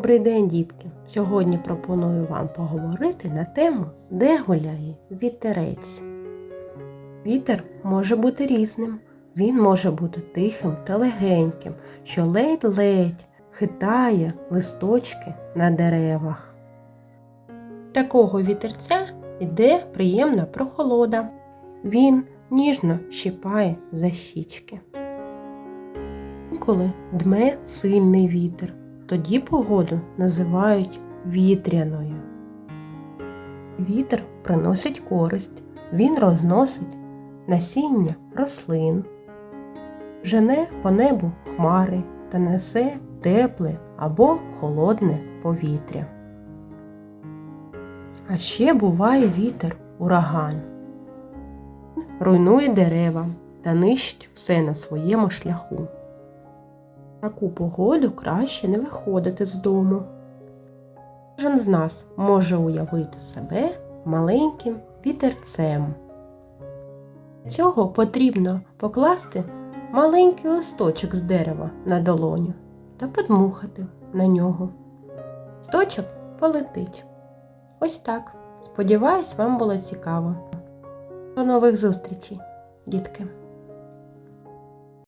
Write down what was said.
Добрий день, дітки! Сьогодні пропоную вам поговорити на тему, де гуляє вітерець. Вітер може бути різним. Він може бути тихим та легеньким, що ледь-ледь хитає листочки на деревах. Такого вітерця йде приємна прохолода. Він ніжно щипає за щічки. Інколи дме сильний вітер. Тоді погоду називають вітряною. Вітер приносить користь, він розносить насіння рослин, жене по небу хмари та несе тепле або холодне повітря. А ще буває вітер ураган. Руйнує дерева та нищить все на своєму шляху. Таку погоду краще не виходити з дому. Кожен з нас може уявити себе маленьким вітерцем. Для цього потрібно покласти маленький листочок з дерева на долоню та подмухати на нього. Листочок полетить. Ось так. Сподіваюсь, вам було цікаво. До нових зустрічей, дітки!